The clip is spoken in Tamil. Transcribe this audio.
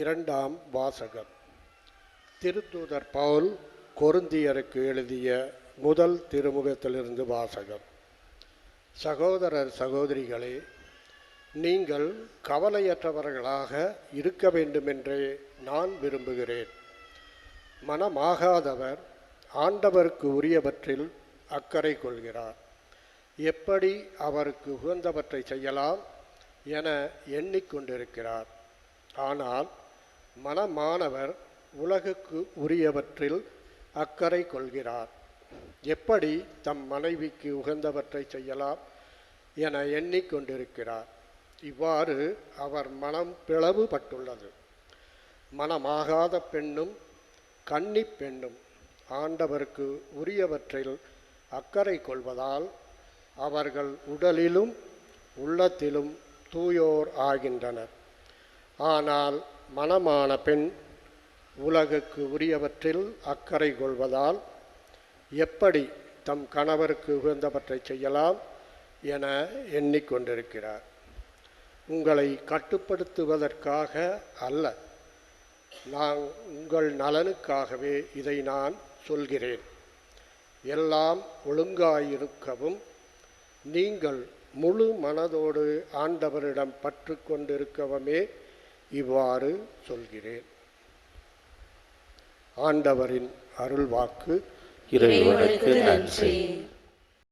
இரண்டாம் வாசகம். திருத்தூதர் பவுல் கொருந்தியருக்கு எழுதிய முதல் திருமுகத்திலிருந்து வாசகம். சகோதரர் சகோதரிகளே நீங்கள் கவலையற்றவர்களாக இருக்க வேண்டுமென்றே நான் விரும்புகிறேன். மனமாகாதவர் ஆண்டவருக்கு உரியவற்றில் அக்கறை கொள்கிறார். எப்படி அவருக்கு உகந்தவற்றை செய்யலாம் என எண்ணிக்கொண்டிருக்கிறார். ஆனால் மனமானவர் உலகுக்கு உரியவற்றில் அக்கறை கொள்கிறார். எப்படி தம் மனைவிக்கு உகந்தவற்றை செய்யலாம் என எண்ணிக்கொண்டிருக்கிறார் இவ்வாறு அவர் மனம் பிளவுபட்டுள்ளது. மனமாகாத பெண்ணும் கன்னி பெண்ணும் ஆண்டவருக்கு உரியவற்றில் அக்கறை கொள்வதால் அவர்கள் உடலிலும் உள்ளத்திலும் தூயோர் ஆகின்றனர். ஆனால் மனமான பெண் உலகுக்கு உரியவற்றில் அக்கறை கொள்வதால் எப்படி தம் கணவருக்கு உகந்தவற்றை செய்யலாம் என எண்ணிக்கொண்டிருக்கிறார். உங்களை கட்டுப்படுத்துவதற்காக அல்ல நான் உங்கள் நலனுக்காகவே இதை நான் சொல்கிறேன். எல்லாம் ஒழுங்காயிருக்கவும் நீங்கள் முழு மனதோடு ஆண்டவரிடம் பற்று கொண்டிருக்கவுமே இவ்வாறு சொல்கிறேன். ஆண்டவரின் அருள்வாக்கு இறைவனுக்கு நன்றி.